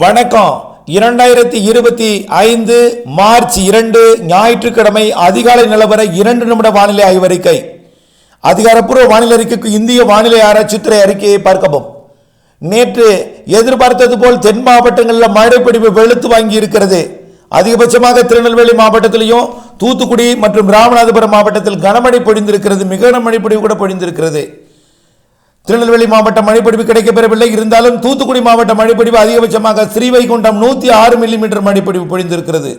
வணக்கம். இரண்டாயிரத்தி இருபத்தி ஐந்து மார்ச் இரண்டு ஞாயிற்றுக்கிழமை அதிகாலை நிலவர இரண்டு நிமிட வானிலை ஆய்வறிக்கை. அதிகாரப்பூர்வ வானிலை அறிக்கைக்கு இந்திய வானிலை ஆராய்ச்சித்துறை அறிக்கையை பார்க்கவும். நேற்று எதிர்பார்த்தது போல் தென் மாவட்டங்களில் மழைப்பிடிப்பு வெளுத்து வாங்கி இருக்கிறது அதிகபட்சமாக திருநெல்வேலி மாவட்டத்திலையும் தூத்துக்குடி மற்றும் ராமநாதபுரம் மாவட்டத்தில் கனமழை பொழிந்திருக்கிறது. மிக கனமழை பொழிவு கூட பொழிந்திருக்கிறது. திருநெல்வேலி மாவட்டம் மழைப்பொழிவு கிடைக்கப்பெறவில்லை. இருந்தாலும் தூத்துக்குடி மாவட்டம் மழைப்பொழிவு அதிகபட்சமாக ஸ்ரீவைகுண்டம் நூற்றி ஆறு மில்லிமீட்டர் மழைப்பொழிவு பொழிந்திருக்கிறது.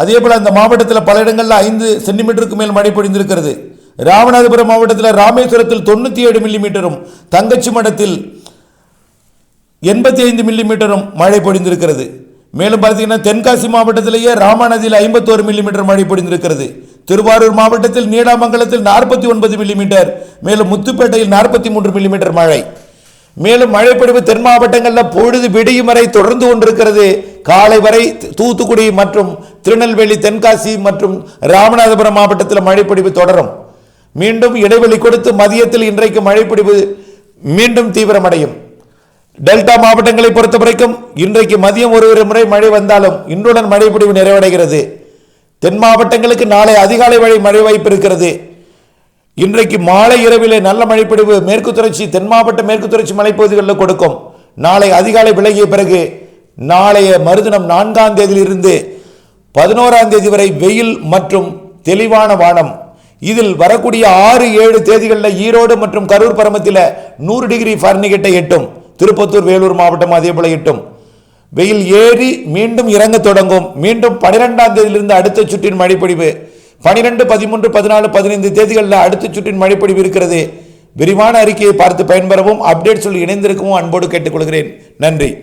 அதே போல் அந்த மாவட்டத்தில் பல இடங்களில் ஐந்து சென்டிமீட்டருக்கு மேல் மழை பொழிந்திருக்கிறது ராமநாதபுரம் மாவட்டத்தில் ராமேஸ்வரத்தில் தொண்ணூற்றி ஏழு மில்லிமீட்டரும் தங்கச்சி மடத்தில் எண்பத்தி ஐந்து மில்லிமீட்டரும் மழை பொழிந்திருக்கிறது. மேலும் பார்த்தீங்கன்னா தென்காசி மாவட்டத்திலேயே ராமாநதியில் ஐம்பத்தோரு மில்லிமீட்டர் மழை பொழிந்திருக்கிறது. திருவாரூர் மாவட்டத்தில் நீடாமங்கலத்தில் நாற்பத்தி ஒன்பது மில்லிமீட்டர் மேலும் முத்துப்பேட்டையில் நாற்பத்தி மூன்று மில்லிமீட்டர் மழை. மேலும் மழைப்பொழிவு தென் மாவட்டங்களில் பொழுது விடியும் வரை தொடர்ந்து கொண்டிருக்கிறது. காலை வரை தூத்துக்குடி மற்றும் திருநெல்வேலி தென்காசி மற்றும் ராமநாதபுரம் மாவட்டத்தில் மழைப்பொழிவு தொடரும். மீண்டும் இடைவெளி கொடுத்து மதியத்தில் இன்றைக்கு மழைப்பொழிவு மீண்டும் தீவிரமடையும். டெல்டா மாவட்டங்களை பொறுத்தவரைக்கும் இன்றைக்கு மதியம் ஒரு ஒரு முறை மழை வந்தாலும் இன்றுடன் மழைப்பொழிவு நிறைவடைகிறது. தென் மாவட்டங்களுக்கு நாளை அதிகாலை வரை மழை வாய்ப்பு இருக்கிறது. இன்றைக்கு மாலை இரவிலே நல்ல மழைப்பிடிவு மேற்கு தொடர்ச்சி தென் மாவட்ட மேற்கு தொடர்ச்சி மலைப்பகுதிகளில் கொடுக்கும். நாளை அதிகாலை விலகிய பிறகு நாளைய மறுதினம் நான்காம் தேதியிலிருந்து பதினோராம் தேதி வரை வெயில் மற்றும் தெளிவான வானம். இதில் வரக்கூடிய ஆறு ஏழு தேதிகளில் ஈரோடு மற்றும் கரூர் பரமத்தில் நூறு டிகிரி ஃபாரன்ஹீட்டை எட்டும். திருப்பத்தூர் வேலூர் மாவட்டம் அதே போல எட்டும். வெயில் ஏறி மீண்டும் இறங்க தொடங்கும். மீண்டும் பனிரெண்டாம் தேதியிலிருந்து அடுத்த சுற்றின் மழைப்பொழிவு. பனிரெண்டு பதிமூன்று பதினாலு பதினைந்து தேதிகளில் அடுத்த சுற்றின் மழைப்பொழிவு இருக்கிறது. விரிவான அறிக்கையை பார்த்து பயன்பெறவும் அப்டேட் சொல்லி இணைந்திருக்கவும் அன்போடு கேட்டுக்கொள்கிறேன். நன்றி.